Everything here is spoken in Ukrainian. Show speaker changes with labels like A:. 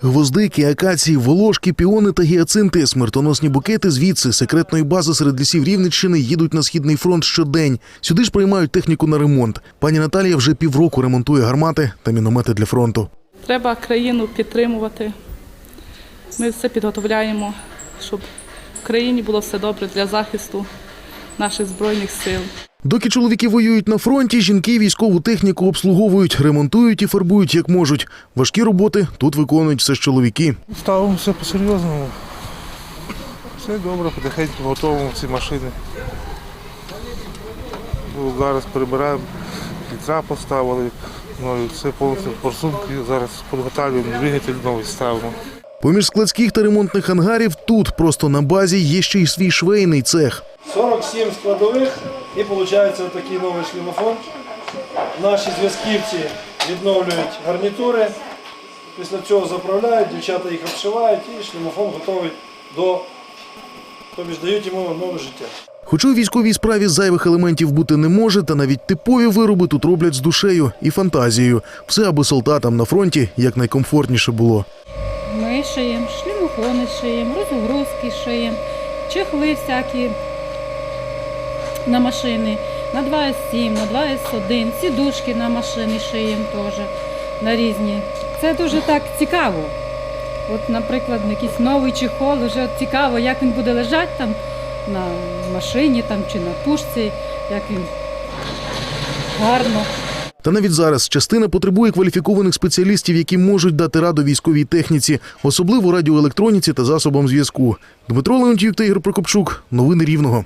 A: Гвоздики, акації, волошки, піони та гіацинти, смертоносні букети звідси секретної бази серед лісів Рівненщини їдуть на східний фронт щодень. Сюди ж приймають техніку на ремонт. Пані Наталія вже півроку ремонтує гармати та міномети для фронту.
B: Треба країну підтримувати. Ми все підготовляємо, щоб в країні було все добре для захисту наших збройних сил.
A: Доки чоловіки воюють на фронті, жінки військову техніку обслуговують, ремонтують і фарбують як можуть. Важкі роботи тут виконують все ж чоловіки.
C: Ставимося по-серйозному. Все добре, потихеньку готуємо ці машини. Ну, Зараз прибираємо, фільтра поставили, ну і все повністю форсунки. Зараз підготовлюємо, двигатель новий ставимо.
A: Поміж складських та ремонтних ангарів тут, просто на базі, є ще й свій швейний цех.
D: 47 складових і виходить такий новий шлемофон. Наші зв'язківці відновлюють гарнітури, після цього заправляють, дівчата їх обшивають і шлемофон готовий до, тобі ж дають йому нове життя.
A: Хоча у військовій справі зайвих елементів бути не може, та навіть типові вироби тут роблять з душею і фантазією. Все, аби солдатам на фронті якнайкомфортніше було.
E: Ми шиємо, шлемофони шиємо, розгрузки шиємо, чехли всякі на машини, на 2С7, на 2С1, сідушки на машини шиємо теж на різні. Це дуже так цікаво. От, наприклад, якийсь новий чехол, вже цікаво, як він буде лежати там на машині там, чи на пушці, як він гарно.
A: Та навіть зараз частина потребує кваліфікованих спеціалістів, які можуть дати раду військовій техніці, особливо радіоелектроніці та засобам зв'язку. Дмитро Леонтьюк та Ігор Прокопчук. Новини Рівного.